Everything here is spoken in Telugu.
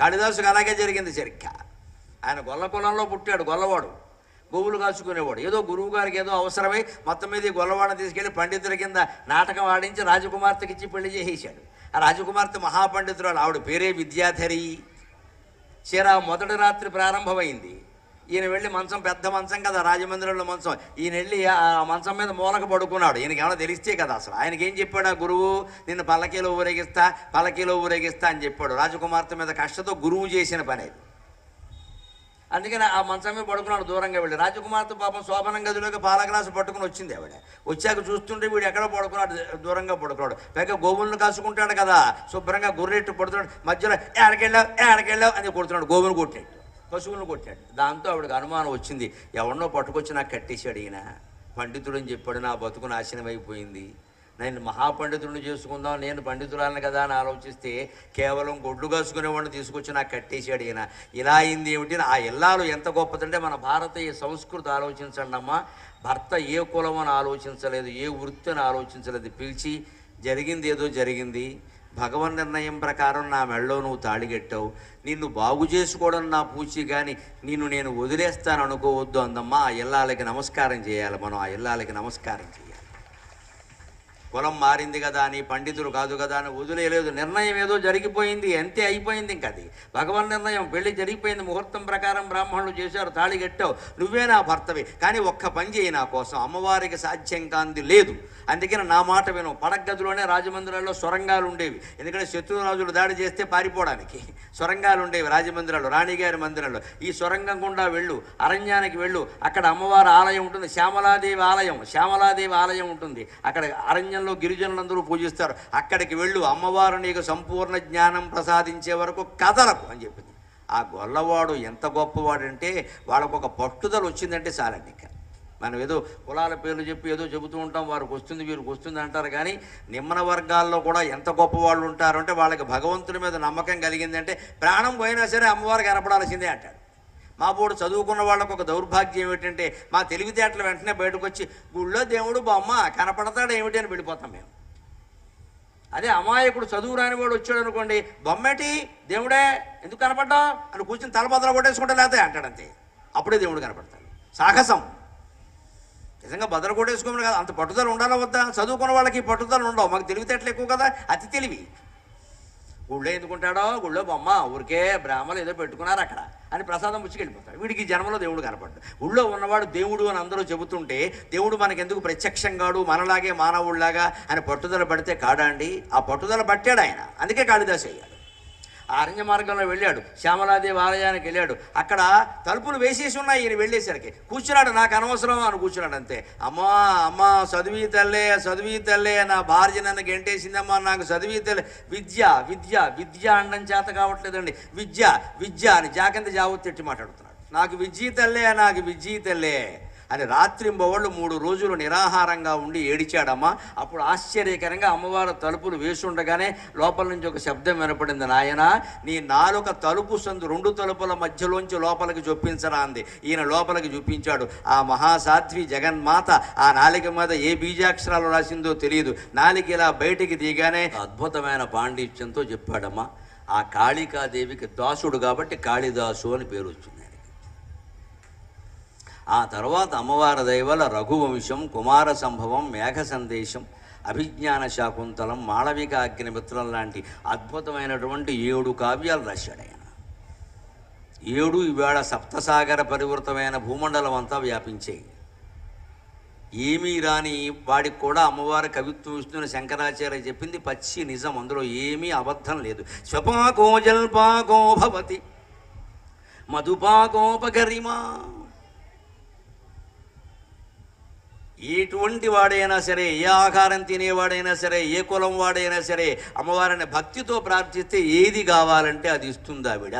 కాళిదాసుకు అలాగే జరిగింది సరిగ్గా. ఆయన గొల్ల కులంలో పుట్టాడు గొల్లవాడు. గోవులు కాచుకునేవాడు. ఏదో గురువు గారికి ఏదో అవసరమై మొత్తం మీద గొల్లవాడిని తీసుకెళ్ళి పండితుల కింద నాటకం ఆడించి రాజకుమార్తెకి ఇచ్చి పెళ్ళి చేసేసాడు ఆ రాజకుమార్తె మహాపండితురాలు ఆవిడ పేరే విద్యాధరి. చీరా మొదటి రాత్రి ప్రారంభమైంది. ఈయన వెళ్ళి మంచం పెద్ద మంచం కదా రాజమందిరంలో మంచం. ఈయన వెళ్ళి ఆ మంచం మీద మూలక పడుకున్నాడు. ఈయనకి ఏమైనా తెలిస్తే కదా అసలు. ఆయనకి ఏం చెప్పాడు ఆ గురువు? నిన్ను పల్లకీలో ఊరేగిస్తా పల్లకీలో ఊరేగిస్తా అని చెప్పాడు. రాజకుమార్తె మీద కష్టతో గురువు చేసిన పని అది. అందుకని ఆ మంచం మీద పడుకున్నాడు దూరంగా వెళ్ళి. రాజకుమార్తె పాపం శోభనం గదిలోకి పాల గ్లాసు పట్టుకుని వచ్చింది ఆవిడ. వచ్చాక చూస్తుంటే వీడు ఎక్కడ పడుకున్నాడు దూరంగా పడుకున్నాడు. పైగా గోవులను కాసుకుంటాడు కదా శుభ్రంగా గుర్రెట్టు పడుతున్నాడు. మధ్యలో ఏడకెళ్ళావు ఏడకెళ్ళావు అని కొడుతున్నాడు గోవును కొట్టాడు పశువులను కొట్టాడు. దాంతో ఆవిడకి అనుమానం వచ్చింది. ఎవరినో పట్టుకొచ్చి నాకు కట్టేశాడు ఈయన. పండితుడు అని చెప్పాడు నా బతుకు నాశనం అయిపోయింది నేను మహాపండితుడిని చేసుకుందాం నేను పండితురాలను కదా అని ఆలోచిస్తే కేవలం గొడ్లు కాసుకునేవాడిని తీసుకొచ్చి నాకు కట్టేశాడు ఈయన. ఇలా అయింది ఏమిటి? ఆ ఇల్లాలు ఎంత గొప్పదంటే మన భారతీయ సంస్కృతి ఆలోచించండి అమ్మా. భర్త ఏ కులం అని ఆలోచించలేదు ఏ వృత్తి అని ఆలోచించలేదు. పిలిచి జరిగింది ఏదో జరిగింది. భగవన్ నిర్ణయం ప్రకారం నా మెళ్ళలో నువ్వు తాళిగెట్టావు నిన్ను బాగు చేసుకోవడం నా పూచి కానీ నిన్ను నేను వదిలేస్తాను అనుకోవద్దు అందమ్మా. ఆ ఇల్లాలకి నమస్కారం చేయాలి మనం. ఆ ఇల్లాలకి నమస్కారం చేయాలి. కులం మారింది కదా అని పండితులు కాదు కదా అని వదిలేయలేదు. నిర్ణయం ఏదో జరిగిపోయింది అంతే అయిపోయింది ఇంక అది. భగవన్ నిర్ణయం పెళ్ళి జరిగిపోయింది ముహూర్తం ప్రకారం బ్రాహ్మణులు చేశారు తాళి కట్టావు నువ్వే నా భర్తవి. కానీ ఒక్క పని చేయి నా కోసం అమ్మవారికి సాధ్యం కాంది లేదు. అందుకని నా మాట విను. పడగదిలోనే రాజమందిరాల్లో సొరంగాలు ఉండేవి. ఎందుకంటే శత్రురాజులు దాడి చేస్తే పారిపోవడానికి. సొరంగాలు ఉండేవి రాజమందిరాలు రాణిగారి మందిరంలో ఈ సొరంగం గుండా వెళ్ళు అరణ్యానికి వెళ్ళు. అక్కడ అమ్మవారి ఆలయం ఉంటుంది శ్యామలాదేవి ఆలయం. శ్యామలాదేవి ఆలయం ఉంటుంది. అక్కడ అరణ్యంలో గిరిజనులందరూ పూజిస్తారు. అక్కడికి వెళ్ళు అమ్మవారు నీకు సంపూర్ణ జ్ఞానం ప్రసాదించే వరకు కదలకు అని చెప్పింది. ఆ గొల్లవాడు ఎంత గొప్పవాడంటే వాళ్ళకు ఒక పట్టుదల వచ్చిందంటే చాలండి ఇంకా. మనం ఏదో కులాల పేర్లు చెప్పి ఏదో చెబుతూ ఉంటాం వారికి వస్తుంది వీరికి వస్తుంది అంటారు కానీ నిమ్మన వర్గాల్లో కూడా ఎంత గొప్ప వాళ్ళు ఉంటారు అంటే వాళ్ళకి భగవంతుడి మీద నమ్మకం కలిగిందంటే ప్రాణం పోయినా సరే అమ్మవారు కనపడాల్సిందే అంటాడు. మా బోడు చదువుకున్న వాళ్ళకు ఒక దౌర్భాగ్యం ఏమిటంటే మా తెలివితేటలు వెంటనే బయటకు వచ్చి గుళ్ళో దేవుడు బొమ్మ కనపడతాడు ఏమిటి? అని వెళ్ళిపోతాం మేము. అదే అమాయకుడు చదువు రాని వాడు వచ్చాడు అనుకోండి బొమ్మేటి దేవుడే ఎందుకు కనపడ్డావు? అని కూర్చొని తలపదలు కొట్టేసుకుంటే లేతే అంటాడంతే అప్పుడే దేవుడు కనపడతాడు. సాహసం. నిజంగా బదలు కొట్టేసుకోమని కదా అంత పట్టుదల ఉండాలా వద్దా? చదువుకున్న వాళ్ళకి పట్టుదల ఉండవు. మాకు తెలివితేటలు ఎక్కువ కదా అతి తెలివి. గుళ్ళో ఎందుకుంటాడో? గుళ్ళో బొమ్మ. ఊరికే బ్రాహ్మలు ఏదో పెట్టుకున్నారు అక్కడ. అని ప్రసాదం ముచ్చుకెళ్ళిపోతాడు వీడికి జన్మలో దేవుడు కనపడ్డాడు ఊళ్ళో ఉన్నవాడు దేవుడు అని అందరూ చెబుతుంటే దేవుడు మనకెందుకు ప్రత్యక్షంగాడు మనలాగే మానవుడిలాగా అని పట్టుదల పడితే కాడా అండి? ఆ పట్టుదల పట్టాడు ఆయన. అందుకే కాళిదాసు అయ్యాడు. అరణ్య మార్గంలో వెళ్ళాడు. శ్యామలాదేవి ఆలయానికి వెళ్ళాడు. అక్కడ తలుపులు వేసేసి ఉన్నాయి. ఈయన వెళ్ళేసరికి కూర్చున్నాడు. నాకు అనవసరం అని కూర్చున్నాడు అంతే. అమ్మా అమ్మ చదివి తల్లే చదివి తల్లే నా భార్య నన్ను గెంటేసిందమ్మా నాకు చదివి తల్లే. విద్య విద్య విద్య అండం చేత కావట్లేదండి. విద్య విద్య అని జాకంత జావత్ తిట్టి మాట్లాడుతున్నాడు. నాకు విద్య తల్లే నాకు విద్య తల్లే. అని రాత్రింబవళ్ళు మూడు రోజులు నిరాహారంగా ఉండి ఏడిచాడమ్మా. అప్పుడు ఆశ్చర్యకరంగా అమ్మవారు తలుపులు వేసుండగానే లోపల నుంచి ఒక శబ్దం వినపడింది నాయన నీ నాలుక తలుపు సందు రెండు తలుపుల మధ్యలోంచి లోపలికి చొప్పించరా అంది. ఈయన లోపలికి చూపించాడు. ఆ మహాసాధ్వి జగన్మాత ఆ నాలిక మీద ఏ బీజాక్షరాలు రాసిందో తెలియదు. నాలిక ఇలా బయటికి దిగానే అద్భుతమైన పాండిత్యంతో చెప్పాడమ్మా ఆ కాళికాదేవికి దాసుడు కాబట్టి కాళిదాసు అని పేరు వచ్చింది ఆ తర్వాత అమ్మవారి దైవల రఘువంశం కుమార సంభవం మేఘ సందేశం అభిజ్ఞాన శాకుంతలం మాళవిక అగ్నిమిత్రం లాంటి అద్భుతమైనటువంటి ఏడు కావ్యాలు రాశాడు ఆయన. ఏడు ఈవేళ సప్తసాగర పరివృతమైన భూమండలం అంతా వ్యాపించాయి ఏమీ రాని వాడికి కూడా అమ్మవారి కవిత్వం ఇస్తున్న శంకరాచార్య చెప్పింది పచ్చి నిజం. అందులో ఏమీ అబద్ధం లేదు. స్వపాకో జల్పాకో భవతి మధుపాకోపగరిమా ఎటువంటి వాడైనా సరే ఏ ఆహారం తినేవాడైనా సరే ఏ కులం వాడైనా సరే అమ్మవారిని భక్తితో ప్రార్థిస్తే ఏది కావాలంటే అది ఇస్తుంది ఆవిడ